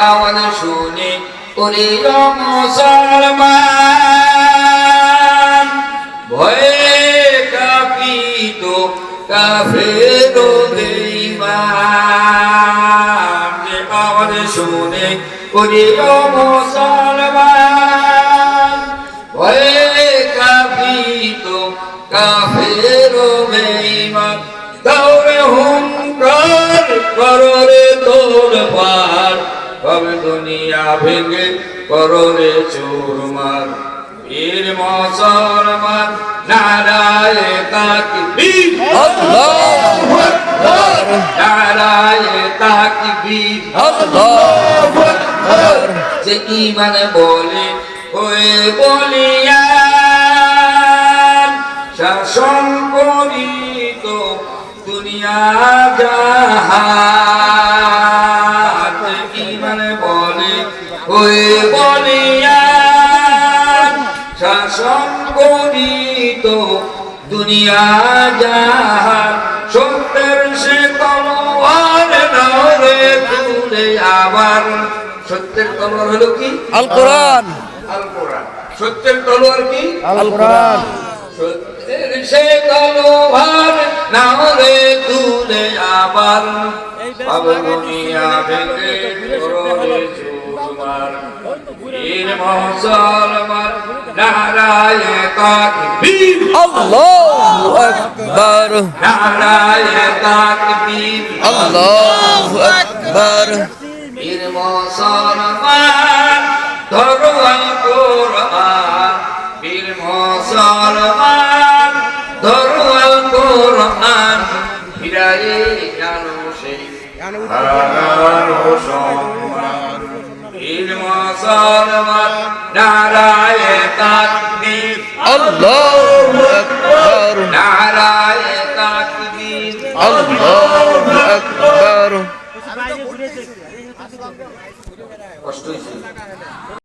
আওয়াজ শুনে ওরে মুসলমান ভয়ে কাঁপিত কাফের বেঈমান আওয়াজ শুনে ওরে মুসলমান। কাফের বেঈমান। দৌড়ে হুঙ্কার কররে তোর পার। কবে দুনিয়া ভেঙে কররে চুরমার বীর মুসলমান নারায়ে তাকবীর। আল্লাহু আকবার। নারায়ে তাকবীর। আল্লাহু আকবার। যে ইমান বলে হয়ে বলিয়ান দুনিয়া ইমান বলে হয়ে বলিয়ান শাসন করিত। দুনিয়া জাহান সত্যের সে তলোয়ার নরে তুলে আবার। সত্যের তলোয়ার হলো কি? আল কোরআন। আল কোরআন। সত্যের তলোয়ার কি? আল কোরআন। সত্যের সে তলোয়ার নরে তুলে আবার পাবে দুনিয়া ভেঙে কররে চুরমার বীর মুসলমান নারায়ে তাকবীর আল্লাহু আকবার। নারায়ে তাকবীর আল্লাহু আকবার। বীর মুসলমান ধরোয়াল কোরআন ফিরায়ে জানো সেই হারানো সম্মান। বীর মুসলমান নারায়ে তাকবীর। আল্লাহু আকবার। নারায়ে তাকবীর। আল্লাহু আকবার। কষ্ট হয়েছে।